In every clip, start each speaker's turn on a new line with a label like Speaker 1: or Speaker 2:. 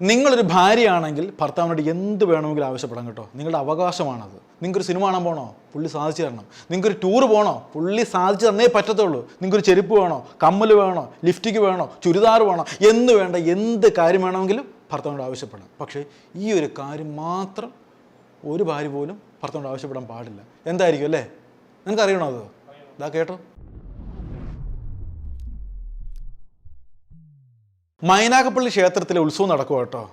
Speaker 1: നിങ്ങളൊരു ഭാര്യയാണെങ്കിൽ ഭർത്താവിനോട് എന്ത് വേണമെങ്കിലും ആവശ്യപ്പെടാം കേട്ടോ. നിങ്ങളുടെ അവകാശമാണത്. നിങ്ങൾക്കൊരു സിനിമ കാണാൻ പോകണോ പുള്ളി സാധിച്ചു തരണം. നിങ്ങൾക്കൊരു ടൂർ പോകണോ പുള്ളി സാധിച്ചു തന്നേ പറ്റത്തുള്ളൂ. നിങ്ങൾക്കൊരു ചെരുപ്പ് വേണോ? കമ്മൽ വേണോ? ലിഫ്റ്റിക്ക് വേണോ? ചുരിദാർ വേണോ? എന്ന് വേണ്ട എന്ത് കാര്യം വേണമെങ്കിലും ഭർത്താവിനോട് ആവശ്യപ്പെടാം. പക്ഷേ ഈ ഒരു കാര്യം മാത്രം ഒരു ഭാര്യ പോലും ഭർത്താവിനോട് ആവശ്യപ്പെടാൻ പാടില്ല. എന്തായിരിക്കും അല്ലേ? നിനക്കറിയണോ അത്? ഇതാ കേട്ടോ. മൈനാഗപ്പള്ളി ക്ഷേത്രത്തിലെ ഉത്സവം നടക്കുക കേട്ടോ.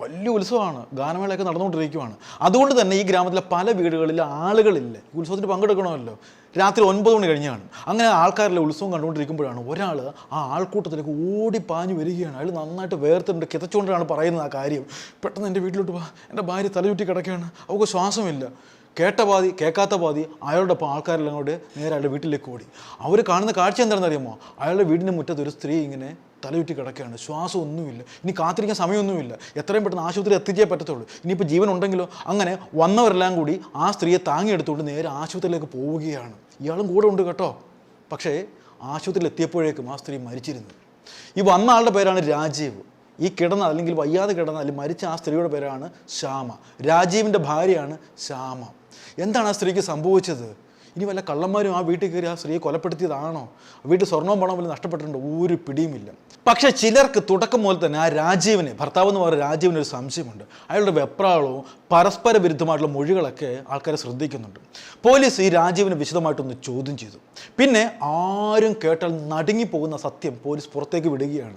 Speaker 1: വലിയ ഉത്സവമാണ്. ഗാനമേളയൊക്കെ നടന്നുകൊണ്ടിരിക്കുകയാണ് അതുകൊണ്ട് തന്നെ ഈ ഗ്രാമത്തിലെ പല വീടുകളിൽ ആളുകളില്ല. ഉത്സവത്തിന് പങ്കെടുക്കണമല്ലോ. രാത്രി ഒൻപത് മണി കഴിഞ്ഞാണ്. അങ്ങനെ ആൾക്കാരിലെ ഉത്സവം കണ്ടുകൊണ്ടിരിക്കുമ്പോഴാണ് ഒരാൾ ആ ആൾക്കൂട്ടത്തിലേക്ക് ഓടി പാഞ്ഞു വരികയാണ്. അയാൾ നന്നായിട്ട് വേർത്തിട്ടുണ്ട് കിതച്ചുകൊണ്ടാണ് പറയുന്നത് ആ കാര്യം. പെട്ടെന്ന് എന്റെ വീട്ടിലോട്ട് വാ. എന്റെ ഭാര്യ തലചുറ്റി കിടക്കുകയാണ്. അവൾക്ക് ശ്വാസമില്ല. കേട്ട പാതി കേൾക്കാത്ത പാതി അയാളുടെ ഒപ്പം ആൾക്കാരെല്ലാം കൂടെ നേരെ അയാളുടെ വീട്ടിലേക്ക് ഓടി. അവർ കാണുന്ന കാഴ്ച എന്താണെന്ന് അറിയുമോ അയാളുടെ വീടിന്റെ മുറ്റത്ത് ഒരു സ്ത്രീ ഇങ്ങനെ തലയുറ്റി കിടക്കുകയാണ്. ശ്വാസം ഒന്നുമില്ല ഇനി കാത്തിരിക്കാൻ സമയമൊന്നുമില്ല. എത്രയും പെട്ടെന്ന് ആശുപത്രി എത്തിച്ചേ പറ്റത്തുള്ളൂ. ഇനിയിപ്പോൾ ജീവൻ ഉണ്ടെങ്കിലോ? അങ്ങനെ വന്നവരെല്ലാം കൂടി ആ സ്ത്രീയെ താങ്ങിയെടുത്തുകൊണ്ട് നേരെ ആശുപത്രിയിലേക്ക് പോവുകയാണ്. ഇയാളും കൂടെ ഉണ്ട് കേട്ടോ. പക്ഷേ ആശുപത്രിയിൽ എത്തിയപ്പോഴേക്കും ആ സ്ത്രീ മരിച്ചിരുന്നു. ഈ വന്ന ആളുടെ പേരാണ് രാജീവ്. ഈ കിടന്ന അല്ലെങ്കിൽ വയ്യാതെ കിടന്ന അല്ലെങ്കിൽ മരിച്ച ആ സ്ത്രീയുടെ പേരാണ് ശ്യാമ. രാജീവിന്റെ ഭാര്യയാണ് ശ്യാമ. എന്താണ് ആ സ്ത്രീക്ക് സംഭവിച്ചത്? ഇനി വല്ല കള്ളന്മാരും ആ വീട്ടിൽ കയറി ആ സ്ത്രീയെ കൊലപ്പെടുത്തിയതാണോ? വീട്ടിൽ സ്വർണവും പണം പോലും നഷ്ടപ്പെട്ടിട്ടുണ്ട്? ഒരു പിടിയുമില്ല. പക്ഷേ ചിലർക്ക് തുടക്കം മുതൽ തന്നെ ആ രാജീവിനെ ഭർത്താവ് എന്ന് പറയുന്ന രാജീവിന് ഒരു സംശയമുണ്ട്. അയാളുടെ വെപ്രാളവും പരസ്പര വിരുദ്ധമായിട്ടുള്ള മൊഴികളൊക്കെ ആൾക്കാരെ ശ്രദ്ധിക്കുന്നുണ്ട്. പോലീസ് ഈ രാജീവിനെ വിശദമായിട്ടൊന്ന് ചോദ്യം ചെയ്തു. പിന്നെ ആരും കേട്ടാൽ നടുങ്ങിപ്പോകുന്ന സത്യം പോലീസ് പുറത്തേക്ക് വിടുകയാണ്.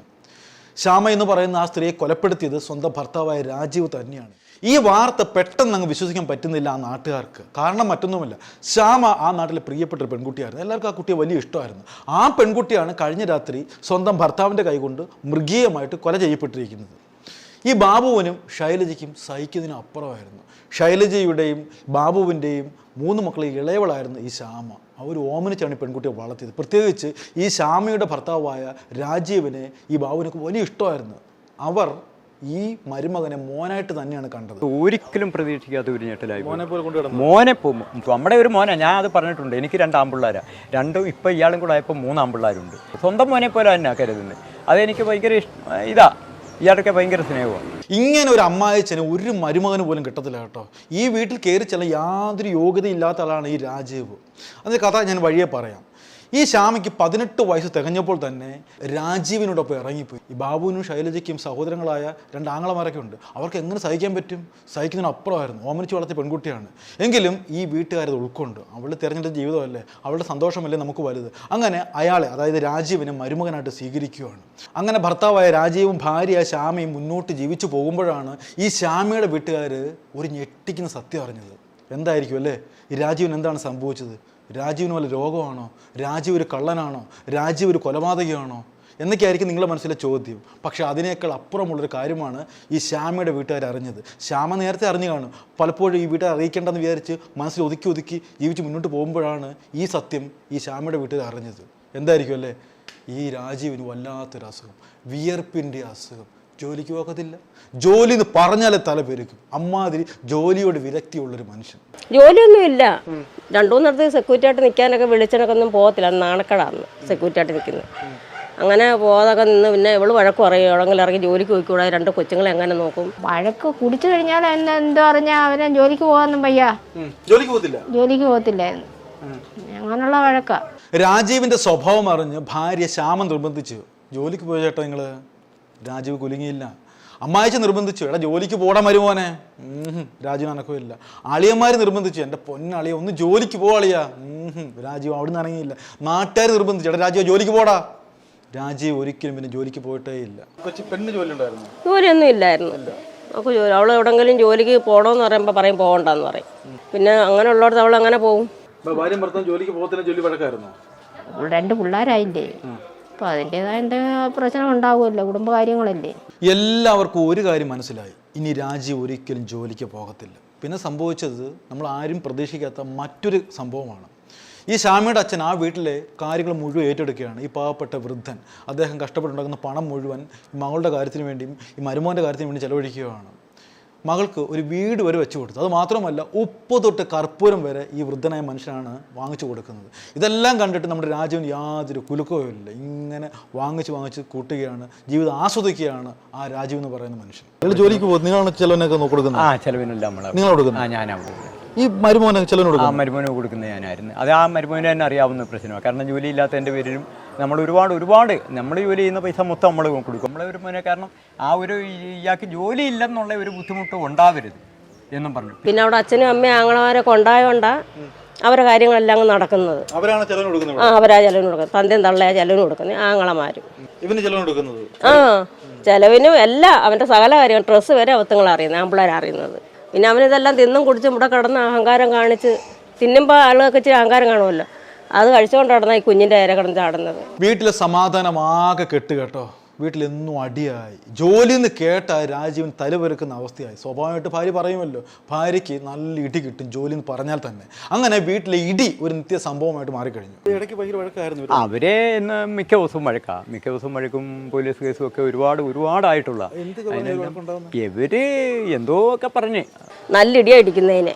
Speaker 1: ശ്യാമ എന്ന് പറയുന്ന ആ സ്ത്രീയെ കൊലപ്പെടുത്തിയത് സ്വന്തം ഭർത്താവായ രാജീവ് തന്നെയാണ്. ഈ വാർത്ത പെട്ടെന്ന് അങ്ങ് വിശ്വസിക്കാൻ പറ്റുന്നില്ല ആ നാട്ടുകാർക്ക്. കാരണം മറ്റൊന്നുമല്ല ശ്യാമ ആ നാട്ടിലെ പ്രിയപ്പെട്ട ഒരു പെൺകുട്ടിയായിരുന്നു. എല്ലാവർക്കും ആ കുട്ടിയെ വലിയ ഇഷ്ടമായിരുന്നു. ആ പെൺകുട്ടിയാണ് കഴിഞ്ഞ രാത്രി സ്വന്തം ഭർത്താവിന്റെ കൈകൊണ്ട് മൃഗീയമായിട്ട് കൊല ചെയ്യപ്പെട്ടിരിക്കുന്നത്. ഈ ബാബുവിനും ശൈലജയ്ക്കും സഹിക്കുന്നതിന് അപ്പുറമായിരുന്നു. ശൈലജയുടെയും ബാബുവിന്റെയും മൂന്ന് മക്കളെ ഇളയവളായിരുന്നു ഈ ശ്യാമ. അവർ ഓമനിച്ചാണ് ഈ പെൺകുട്ടിയെ വളർത്തിയത്. പ്രത്യേകിച്ച് ഈ ശ്യാമയുടെ ഭർത്താവായ രാജീവിനെ ഈ ബാബുവിനൊക്കെ വലിയ ഇഷ്ടമായിരുന്നു. അവർ ഈ മരുമകനെ മോനായിട്ട് തന്നെയാണ് കണ്ടത്.
Speaker 2: ഒരിക്കലും പ്രതീക്ഷിക്കാത്ത ഒരു ഞെട്ടലായി
Speaker 1: മോനെ പോലെ കൊണ്ടുവരുന്നത്
Speaker 2: മോനെ പോ നമ്മുടെ ഒരു മോനെ ഞാൻ അത് പറഞ്ഞിട്ടുണ്ട് എനിക്ക് രണ്ട് ആമ്പിള്ളേരാണ് രണ്ടും ഇപ്പൊ ഇയാളും കൂടെ ആയപ്പോൾ മൂന്ന് ആമ്പിള്ളേരുണ്ട് സ്വന്തം മോനെ പോലെ തന്നെ കരുതുന്നത് അതെനിക്ക് ഭയങ്കര ഇഷ്ടം ഇതാ ഇയാളൊക്കെ ഭയങ്കര സ്നേഹമാണ്.
Speaker 1: ഇങ്ങനെ ഒരു അമ്മായച്ചന് ഒരു മരുമകന് പോലും കിട്ടത്തില്ല കേട്ടോ. ഈ വീട്ടിൽ കയറി ചെല്ലാൻ യാതൊരു യോഗ്യതയില്ലാത്ത ആളാണ് ഈ രാജീവ്. അതിന്റെ കഥ ഞാൻ വഴിയെ പറയാം. ഈ ശ്യാമയ്ക്ക് പതിനെട്ട് വയസ്സ് തികഞ്ഞപ്പോൾ തന്നെ രാജീവിനോടൊപ്പം ഇറങ്ങിപ്പോയി. ഈ ബാബുവിനും ശൈലജയ്ക്കും സഹോദരങ്ങളായ രണ്ട് ആങ്ങളമാരൊക്കെ ഉണ്ട്. അവർക്ക് എങ്ങനെ സഹിക്കാൻ പറ്റും? സഹിക്കുന്നതിന് അപ്പുറമായിരുന്നു. ഓമനിച്ച് വളർത്തിയ പെൺകുട്ടിയാണ്. എങ്കിലും ഈ വീട്ടുകാരത് ഉൾക്കൊണ്ട് അവൾ തിരഞ്ഞെടുത്ത ജീവിതമല്ലേ അവളുടെ സന്തോഷമല്ലേ നമുക്ക് വലുത്? അങ്ങനെ അയാളെ അതായത് രാജീവിനെ മരുമകനായിട്ട് സ്വീകരിക്കുകയാണ്. അങ്ങനെ ഭർത്താവായ രാജീവും ഭാര്യ ശ്യാമയും മുന്നോട്ട് ജീവിച്ചു പോകുമ്പോഴാണ് ഈ ശ്യാമയുടെ വീട്ടുകാർ ഒരു ഞെട്ടിക്കുന്ന സത്യം അറിഞ്ഞത്. എന്തായിരിക്കും അല്ലേ? ഈ രാജീവിന് എന്താണ് സംഭവിച്ചത്? രാജീവിന് വല്ല രോഗമാണോ? രാജീവ് ഒരു കള്ളനാണോ? രാജീവ് ഒരു കൊലപാതകമാണോ എന്നൊക്കെയായിരിക്കും നിങ്ങളുടെ മനസ്സിലെ ചോദ്യം. പക്ഷേ അതിനേക്കാൾ അപ്പുറമുള്ളൊരു കാര്യമാണ് ഈ ശ്യാമയുടെ വീട്ടുകാർ അറിഞ്ഞത്. ശ്യാമ നേരത്തെ അറിഞ്ഞു കാണും. പലപ്പോഴും ഈ വീട്ടുകാർ അറിയിക്കേണ്ടെന്ന് വിചാരിച്ച് മനസ്സിൽ ഒതുക്കി ഒതുക്കി ജീവിച്ച് മുന്നോട്ട് പോകുമ്പോഴാണ് ഈ സത്യം ഈ ശ്യാമയുടെ വീട്ടുകാർ അറിഞ്ഞത്. എന്തായിരിക്കും അല്ലേ? ഈ രാജീവിന് വല്ലാത്തൊരു അസുഖം വിയർപ്പിന്റെ അസുഖം. ജോലിക്ക് പോകത്തില്ല. ജോലി എന്ന് പറഞ്ഞാലേ തല പെരുക്കും. അമ്മാതിരി ജോലിയോട് വിരക്തിയുള്ളൊരു മനുഷ്യൻ.
Speaker 3: ജോലിയൊന്നുമില്ല. രണ്ടു മൂന്നിടത്ത് സെക്യൂരിറ്റി ആയിട്ട് നിൽക്കാനൊക്കെ വിളിച്ചതൊക്കെ ഒന്നും പോകത്തില്ല നാണക്കടാന്ന് സെക്യൂരിറ്റി ആയിട്ട് നിൽക്കുന്നത്. അങ്ങനെ പോകാതൊക്കെ നിന്ന് പിന്നെ ഇവൾ വഴക്ക് പറയും. എവിടെങ്കിലും ഇറങ്ങി ജോലിക്ക് പോയിക്കൂടാ? രണ്ട് കൊച്ചുങ്ങളെ എങ്ങനെ നോക്കും?
Speaker 4: വഴക്ക് കുടിച്ചു കഴിഞ്ഞാൽ എന്നെ എന്തോ പറഞ്ഞാൽ അവനെ ജോലിക്ക് പോകാനൊന്നും വയ്യ.
Speaker 1: ജോലിക്ക് പോകത്തില്ല?
Speaker 4: ജോലിക്ക് പോകത്തില്ലായിരുന്നു അങ്ങനെയുള്ള വഴക്കാ.
Speaker 1: രാജീവിന്റെ സ്വഭാവം അറിഞ്ഞ് ഭാര്യ ശ്യാമം നിർബന്ധിച്ചു ജോലിക്ക് പോയ ചേട്ടാ നിങ്ങൾ? രാജീവ് കുലുങ്ങിയില്ല. അമ്മായിച്ച് നിർബന്ധിച്ചു. എടാ ജോലിക്ക് പോടാൻ മരുമോനെ. രാജീവ് അനക്കമില്ല. അളിയന്മാർ നിർബന്ധിച്ചു. എന്റെ പൊന്നളിയ ഒന്ന് ജോലിക്ക് പോവാളിയാ അളിയ. രാജീവ് അവിടെ നിന്ന് ഇറങ്ങിയില്ല. നാട്ടുകാർ നിർബന്ധിച്ചു. എടാ രാജീവ് ജോലിക്ക് പോടാ. രാജീവ് ഒരിക്കലും പിന്നെ ജോലിക്ക് പോയിട്ടേ ഇല്ല. കൊച്ചി പെണ്ണ് ജോലി ഉണ്ടായിരുന്നു?
Speaker 3: ജോലിയൊന്നും ഇല്ലായിരുന്നു. അവൾക്ക് ജോലി അവൾ എവിടെങ്കിലും ജോലിക്ക് പോകണമെന്ന് പറയുമ്പോൾ പറയും പോകണ്ടെന്ന് പറയും. പിന്നെ അങ്ങനെ അങ്ങനെയുള്ളടത്ത് അവൾ അങ്ങനെ പോകും
Speaker 1: ഭാര്യയും ഭർത്താവും ജോലിക്ക് പോകത്തിന് ജോലി വഴക്കായിരുന്നു?
Speaker 4: രണ്ട് പിള്ളേരായില്ലേ. അപ്പോൾ അതിന്റെതായ പ്രശ്നം ഉണ്ടാവുമല്ലോ കുടുംബകാര്യങ്ങളല്ലേ
Speaker 1: എല്ലാവർക്കും ഒരു കാര്യം മനസ്സിലായി. ഇനി രാജി ഒരിക്കലും ജോലിക്ക് പോകത്തില്ല. പിന്നെ സംഭവിച്ചത് നമ്മൾ ആരും പ്രതീക്ഷിക്കാത്ത മറ്റൊരു സംഭവമാണ്. ഈ ഷാമിയുടെ അച്ഛൻ ആ വീട്ടിലെ കാര്യങ്ങൾ മുഴുവൻ ഏറ്റെടുക്കുകയാണ്. ഈ പാവപ്പെട്ട വൃദ്ധൻ അദ്ദേഹം കഷ്ടപ്പെട്ടുണ്ടാക്കുന്ന പണം മുഴുവൻ മകളുടെ കാര്യത്തിന് വേണ്ടിയും ഈ മരുമോന്റെ കാര്യത്തിന് വേണ്ടി ചെലവഴിക്കുകയാണ്. മകൾക്ക് ഒരു വീട് വരെ വെച്ചു കൊടുത്തു. അത് മാത്രമല്ല ഉപ്പ് തൊട്ട് കർപ്പൂരം വരെ ഈ വൃദ്ധനായ മനുഷ്യനാണ് വാങ്ങിച്ചു കൊടുക്കുന്നത്. ഇതെല്ലാം കണ്ടിട്ട് നമ്മുടെ രാജ്യം യാതൊരു കുലുക്കവും ഇല്ല. ഇങ്ങനെ വാങ്ങിച്ച് വാങ്ങിച്ച് കൂട്ടുകയാണ് ജീവിതം ആസ്വദിക്കുകയാണ് ആ രാജ്യം എന്ന് പറയുന്ന മനുഷ്യൻ. നിങ്ങൾ ജോലിക്ക് പോകും നിങ്ങളാണ് ചിലവനൊക്കെ കൊടുക്കുന്നത്?
Speaker 2: ആ ചെലവിനെല്ലാം
Speaker 1: നിങ്ങൾ കൊടുക്കുന്നത്?
Speaker 2: ആ കൊടുക്കുന്നത്.
Speaker 1: ഈ മരുമോനെ ചെലവിന്
Speaker 2: ആ മരുമോനെ കൊടുക്കുന്നത് ഞാനായിരുന്നു. അത് ആ മരുമോനെ തന്നെ അറിയാവുന്ന പ്രശ്നമാണ്. കാരണം ജോലിയില്ലാത്തതിന്റെ പേരിലും നമ്മൾ ഒരുപാട് ഒരുപാട് നമ്മൾ ജോലി ചെയ്യുന്ന പൈസ മൊത്തം നമ്മൾ കൊടുക്കും. നമ്മളെ ഒരു മോനെ കാരണം ആ ഒരു ഇയാൾക്ക് ജോലി ഇല്ലെന്നുള്ള ഒരു ബുദ്ധിമുട്ട് ഉണ്ടാവരുത് എന്നും പറഞ്ഞു.
Speaker 3: പിന്നെ അവിടെ അച്ഛനും അമ്മയും ആങ്ങളമാരെ കൊണ്ടായോണ്ടാ അവരുടെ കാര്യങ്ങളെല്ലാം അങ്ങ് നടക്കുന്നത്.
Speaker 1: അവരാണ് ചെലവിന് കൊടുക്കുന്നത്
Speaker 3: ആ അവരാ ചെലവിന് കൊടുക്കുന്നത്. തന്തയും തള്ളയാ ചെലവിന് കൊടുക്കുന്നത്. ആങ്ങളമാരും.
Speaker 1: ഇവന് ചെലവിന് കൊടുക്കുന്നത്?
Speaker 3: ആ ചെലവിനും എല്ലാം അവന്റെ സകല കാര്യങ്ങൾ ഡ്രസ്സ് വരെ അവത്തങ്ങൾ അറിയുന്നത് ആമ്പിള്ളേർ അറിയുന്നത്. പിന്നെ അവനിതെല്ലാം തിന്നും കുടിച്ചും ഇവിടെ കിടന്ന് അഹങ്കാരം കാണിച്ച് തിന്നുമ്പോൾ ആളുകൾക്ക് ഇച്ചിരി അഹങ്കാരം കാണുമല്ലോ. അത് കഴിച്ചുകൊണ്ടാണ് ഈ കുഞ്ഞിന്റെ ഇര കിടന്ന് ചാടുന്നത്.
Speaker 1: വീട്ടിലെ സമാധാനം ആകെ കെട്ട് കേട്ടോ. വീട്ടിലെന്നും അടിയായി. ജോലി എന്ന് കേട്ട രാജീവൻ തലപെരുക്കുന്ന അവസ്ഥയായി. സ്വാഭാവികമായിട്ട് ഭാര്യ പറയുമല്ലോ ഭാര്യയ്ക്ക് നല്ല ഇടി കിട്ടും ജോലി എന്ന് പറഞ്ഞാൽ തന്നെ. അങ്ങനെ വീട്ടിലെ ഇടി ഒരു നിത്യ സംഭവമായിട്ട് മാറിക്കഴിഞ്ഞു. ഇടയ്ക്ക് ഭയങ്കര വഴക്കായിരുന്നു
Speaker 2: അവരെ ഇന്ന് മിക്ക ദിവസവും വഴക്കാ. മിക്ക ദിവസവും വഴക്കും പോലീസ് കേസും ഒക്കെ ഒരുപാട് ഒരുപാടായിട്ടുള്ള. ഇവർ എന്തോ ഒക്കെ പറഞ്ഞ്.
Speaker 3: നല്ല ഇടിയടിക്കുന്നതിനെ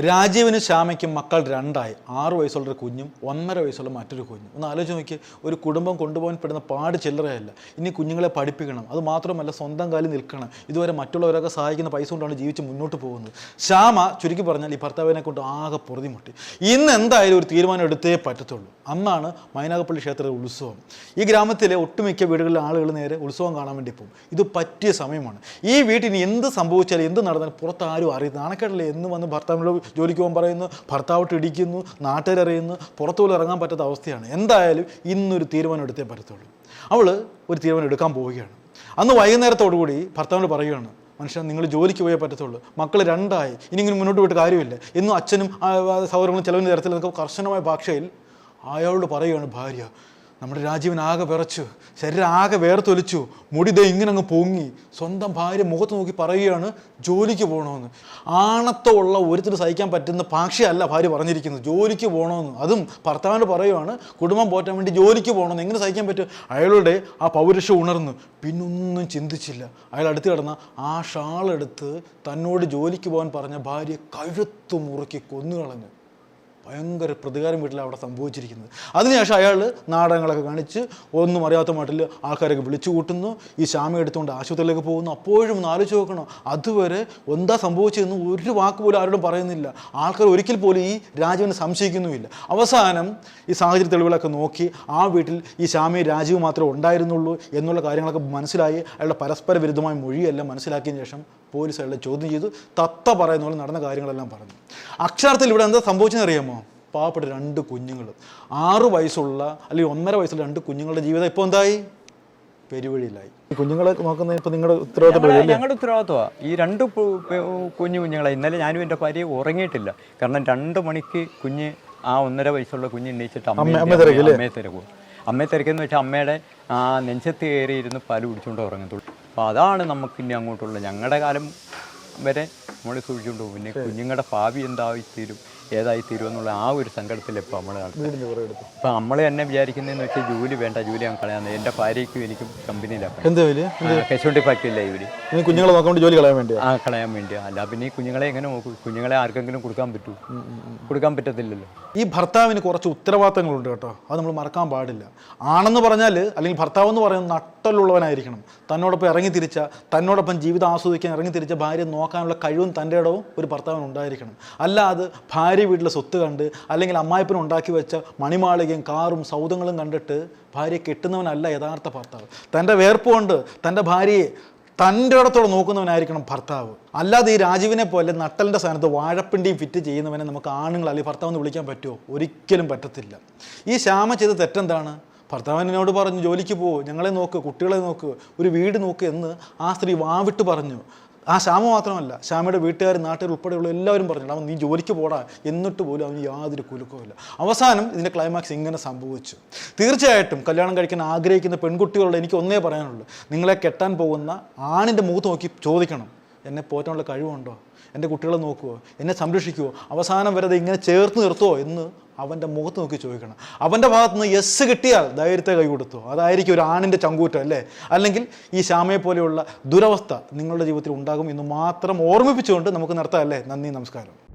Speaker 1: രാജീവിനും ശ്യാമയ്ക്കും മക്കൾ രണ്ടായി. ആറ് വയസ്സുള്ള ഒരു കുഞ്ഞും ഒന്നര വയസ്സുള്ള മറ്റൊരു കുഞ്ഞും. ഒന്ന് ആലോചിച്ച് നോക്കി ഒരു കുടുംബം കൊണ്ടുപോകാൻ പെടുന്ന പാട് ചില്ലറയല്ല. ഇനി കുഞ്ഞുങ്ങളെ പഠിപ്പിക്കണം. അത് മാത്രമല്ല സ്വന്തം കാലിൽ നിൽക്കണം. ഇതുവരെ മറ്റുള്ളവരൊക്കെ സഹായിക്കുന്ന പൈസ കൊണ്ടാണ് ജീവിച്ച് മുന്നോട്ട് പോകുന്നത്. ശ്യാമ ചുരുക്കി പറഞ്ഞാൽ ഈ ഭർത്താവിനെ കൊണ്ട് ആകെ പൊറുതിമുട്ടി. ഇന്ന് എന്തായാലും ഒരു തീരുമാനം എടുത്തേ പറ്റത്തുള്ളൂ. അന്നാണ് മൈനാഗപ്പള്ളി ക്ഷേത്രത്തിലെ ഉത്സവം. ഈ ഗ്രാമത്തിലെ ഒട്ടുമിക്ക വീടുകളിലെ ആളുകൾ നേരെ ഉത്സവം കാണാൻ വേണ്ടി പോകും. ഇത് പറ്റിയ സമയമാണ്. ഈ വീട്ടിന് എന്ത് സംഭവിച്ചാലും എന്ത് നടന്നാലും പുറത്ത് ആരും അറിയുന്നത് നാണക്കേടല്ലേ എന്ന് വന്ന് ഭർത്താവിനോട് ജോലിക്ക് പോകാൻ പറയുന്നു ഭർത്താവിട്ട് ഇടിക്കുന്നു നാട്ടുകാരറിയുന്നു പുറത്തു പോലും ഇറങ്ങാൻ പറ്റാത്ത അവസ്ഥയാണ്. എന്തായാലും ഇന്നൊരു തീരുമാനം എടുത്തേ പറ്റത്തുള്ളൂ. അവൾ ഒരു തീരുമാനം എടുക്കാൻ പോവുകയാണ്. അന്ന് വൈകുന്നേരത്തോടു കൂടി ഭർത്താവിനോട് പറയുകയാണ് മനുഷ്യൻ നിങ്ങൾ ജോലിക്ക് പോയേ പറ്റത്തുള്ളൂ. മക്കൾ രണ്ടായി. ഇനി ഇങ്ങനെ മുന്നോട്ട് പോയിട്ട് കാര്യമില്ല. എന്നും അച്ഛനും സൗകര്യങ്ങളും ചെലവിന്റെ തരത്തിൽ നിങ്ങൾക്ക് കർശനമായ ഭാഷയിൽ അയാളോട് പറയുകയാണ് ഭാര്യ നമ്മുടെ രാജീവൻ ആകെ വിറച്ചു ശരീരം ആകെ വേർത്തൊലിച്ചു മുടി ദേ ഇങ്ങനെ അങ്ങ് പൊങ്ങി സ്വന്തം ഭാര്യ മുഖത്ത് നോക്കി പറയുകയാണ് ജോലിക്ക് പോകണമെന്ന് ആണത്തമുള്ള ഒരുത്തിന് സഹിക്കാൻ പറ്റുന്ന പാക്ഷിയല്ല ഭാര്യ പറഞ്ഞിരിക്കുന്നത് ജോലിക്ക് പോകണമെന്ന് അതും ഭർത്താവിന് പറയുവാണ് കുടുംബം പോറ്റാൻ വേണ്ടി ജോലിക്ക് പോകണമെന്ന് എങ്ങനെ സഹിക്കാൻ പറ്റും? അയാളുടെ ആ പൗരുഷം ഉണർന്നു. പിന്നൊന്നും ചിന്തിച്ചില്ല. അയാൾ അടുത്ത് കിടന്ന ആ ഷാളെടുത്ത് തന്നോട് ജോലിക്ക് പോകാൻ പറഞ്ഞ ഭാര്യ കഴുത്തു മുറുക്കി കൊന്നുകളഞ്ഞു. ഭയങ്കര പ്രതികാരം വീട്ടിൽ അവിടെ സംഭവിച്ചിരിക്കുന്നത്. അതിനുശേഷം അയാൾ നാടകങ്ങളൊക്കെ കാണിച്ച് ഒന്നും അറിയാത്ത മട്ടിൽ ആൾക്കാരൊക്കെ വിളിച്ചു കൂട്ടുന്നു. ഈ ശ്യാമ എടുത്തുകൊണ്ട് ആശുപത്രിയിലേക്ക് പോകുന്നു. അപ്പോഴും ആലോചിച്ച് നോക്കണം. അതുവരെ എന്താ സംഭവിച്ചതെന്ന് ഒരു വാക്ക് പോലും ആരോടും പറയുന്നില്ല. ആൾക്കാർ ഒരിക്കൽ പോലും ഈ രാജുവിനെ സംശയിക്കുന്നുമില്ല. അവസാനം ഈ സാഹചര്യ തെളിവുകളൊക്കെ നോക്കി ആ വീട്ടിൽ ഈ ശ്യാമി രാജീവ് മാത്രമേ ഉണ്ടായിരുന്നുള്ളൂ എന്നുള്ള കാര്യങ്ങളൊക്കെ മനസ്സിലായി. അയാളുടെ പരസ്പര വിരുദ്ധമായ മൊഴിയെല്ലാം മനസ്സിലാക്കിയതിന് ശേഷം പോലീസ് അയാളെ ചോദ്യം ചെയ്തു. തത്ത പറയുന്ന പോലെ നടന്ന കാര്യങ്ങളെല്ലാം പറഞ്ഞു. അക്ഷരാർത്ഥത്തിൽ ഇവിടെ എന്താ സംഭവിച്ചെന്ന് അറിയാമോ? പാവപ്പെട്ട രണ്ട് കുഞ്ഞുങ്ങൾ ആറ് വയസ്സുള്ള അല്ലെങ്കിൽ ഒന്നര വയസ്സുള്ള രണ്ട് കുഞ്ഞുങ്ങളുടെ ജീവിതം ഇപ്പോൾ എന്തായി? പെരുവഴിയിലായി. കുഞ്ഞുങ്ങളെ നോക്കുന്ന ഇപ്പോൾ നിങ്ങളുടെ
Speaker 2: ഉത്തരവാദിത്തം ഞങ്ങളുടെ ഉത്തരവാദിത്വമാണ് ഈ രണ്ട് കുഞ്ഞു കുഞ്ഞുങ്ങളെ ഇന്നലെ ഞാനും എന്റെ ഭാര്യ ഉറങ്ങിയിട്ടില്ല. കാരണം രണ്ട് മണിക്ക് കുഞ്ഞ് ആ ഒന്നര വയസ്സുള്ള കുഞ്ഞ് എണ്ണീച്ചിട്ട് അമ്മയെ
Speaker 1: അമ്മയെ തിരക്കും?
Speaker 2: അമ്മയെ തിരക്കും അമ്മയെ തിരക്കെന്ന് വെച്ചാൽ അമ്മയുടെ ആ നെഞ്ചത്ത് കയറിയിരുന്ന് പാൽ കുടിച്ചുകൊണ്ട് ഉറങ്ങത്തുള്ളൂ. അപ്പോൾ അതാണ് നമുക്ക് ഇനി അങ്ങോട്ടുള്ള ഞങ്ങളുടെ കാലം വരെ നമ്മൾ സൂക്ഷിച്ചുകൊണ്ട് പോകും. പിന്നെ കുഞ്ഞുങ്ങളുടെ ഭാവി എന്തായിത്തീരും. ഏതായിത്തീരും എന്നുള്ള ആ ഒരു സങ്കടത്തിൽ ഇപ്പോൾ നമ്മൾ ഇപ്പം നമ്മൾ തന്നെ വിചാരിക്കുന്നതെന്ന് വെച്ചാൽ ജോലി വേണ്ട ജോലി ഞാൻ കളയാന്ന്. എന്റെ ഭാര്യയ്ക്കും എനിക്കും കമ്പനിയിലാക്കണം
Speaker 1: എന്താ വലിയ
Speaker 2: കശുവണ്ടി ഫാക്ടറിയില്ല
Speaker 1: ജോലി കുഞ്ഞുങ്ങളെ നോക്കാൻ ജോലി കളയാൻ വേണ്ടി
Speaker 2: ആ കളയാൻ വേണ്ടി അല്ല പിന്നെ ഈ കുഞ്ഞുങ്ങളെ എങ്ങനെ നോക്കും? കുഞ്ഞുങ്ങളെ ആർക്കെങ്കിലും കൊടുക്കാൻ പറ്റൂ? കൊടുക്കാൻ പറ്റത്തില്ലല്ലോ.
Speaker 1: ഈ ഭർത്താവിന് കുറച്ച് ഉത്തരവാദിത്തങ്ങളുണ്ട് കേട്ടോ. അത് നമ്മൾ മറക്കാൻ പാടില്ല. ആണെന്ന് പറഞ്ഞാൽ അല്ലെങ്കിൽ ഭർത്താവ് എന്ന് പറയുന്നത് നട്ടലുള്ളവനായിരിക്കണം. തന്നോടൊപ്പം ഇറങ്ങി തിരിച്ച തന്നോടൊപ്പം ജീവിതം ആസ്വദിക്കാൻ ഇറങ്ങി തിരിച്ച ഭാര്യ നോക്കാനുള്ള കഴിവും തന്റെ ഇടവും ഒരു ഭർത്താവിന് ഉണ്ടായിരിക്കണം. അല്ലാതെ ഭാര്യ വീട്ടിലെ സ്വത്ത് കണ്ട് അല്ലെങ്കിൽ അമ്മായിപ്പനും ഉണ്ടാക്കി വെച്ച മണിമാളികയും കാറും സൗദങ്ങളും കണ്ടിട്ട് ഭാര്യ കെട്ടുന്നവനല്ല യഥാർത്ഥ ഭർത്താവ്. തന്റെ വേർപ്പ് കൊണ്ട് തന്റെ ഭാര്യയെ തന്റെ ഇടത്തോടെ നോക്കുന്നവനായിരിക്കണം ഭർത്താവ്. അല്ലാതെ ഈ രാജീവിനെ പോലെ നട്ടലിന്റെ സ്ഥാനത്ത് വാഴപ്പിണ്ടിയും ഫിറ്റ് ചെയ്യുന്നവനെ നമുക്ക് ആണുങ്ങൾ അല്ലെങ്കിൽ ഭർത്താവ് എന്ന് വിളിക്കാൻ പറ്റുമോ? ഒരിക്കലും പറ്റത്തില്ല. ഈ ശ്യാമ ചെയ്ത തെറ്റെന്താണ്? ഭർത്താവിനോട് പറഞ്ഞു ജോലിക്ക് പോ ഞങ്ങളെ നോക്ക് കുട്ടികളെ നോക്ക് ഒരു വീട് നോക്ക് എന്ന് ആ സ്ത്രീ വാവിട്ട് പറഞ്ഞു. ആ ശ്യാമ മാത്രമല്ല ശ്യാമയുടെ വീട്ടുകാർ നാട്ടുകാർ ഉൾപ്പെടെയുള്ള എല്ലാവരും പറഞ്ഞു അവൻ നീ ജോലിക്ക് പോടാ എന്നിട്ട് പോലും അവന് യാതൊരു കുലുക്കവുമില്ല അവസാനം ഇതിന്റെ ക്ലൈമാക്സ് ഇങ്ങനെ സംഭവിച്ചു. തീർച്ചയായിട്ടും കല്യാണം കഴിക്കാൻ ആഗ്രഹിക്കുന്ന പെൺകുട്ടികളോട് എനിക്ക് ഒന്നേ പറയാനുള്ളൂ നിങ്ങളെ കെട്ടാൻ പോകുന്ന ആണിന്റെ മുഖത്ത് നോക്കി ചോദിക്കണം. എന്നെ പോറ്റാനുള്ള കഴിവുണ്ടോ? എന്റെ കുട്ടികളെ നോക്കുമോ എന്നെ സംരക്ഷിക്കുമോ അവസാനം വരെ ഇങ്ങനെ ചേർത്ത് നിർത്തുമോ എന്ന് അവന്റെ മുഖത്ത് നോക്കി ചോദിക്കണം. അവന്റെ ഭാഗത്ത് നിന്ന് യെസ് കിട്ടിയാൽ ധൈര്യത്തെ കൈ കൊടുത്തു അതായിരിക്കും ഒരു ആണിന്റെ ചങ്കൂറ്റം അല്ലേ? അല്ലെങ്കിൽ ഈ ശ്യാമയെ പോലെയുള്ള ദുരവസ്ഥ നിങ്ങളുടെ ജീവിതത്തിൽ ഉണ്ടാകും എന്ന് മാത്രം ഓർമ്മിപ്പിച്ചുകൊണ്ട് നമുക്ക് നിർത്താം അല്ലേ? നന്ദി നമസ്കാരം.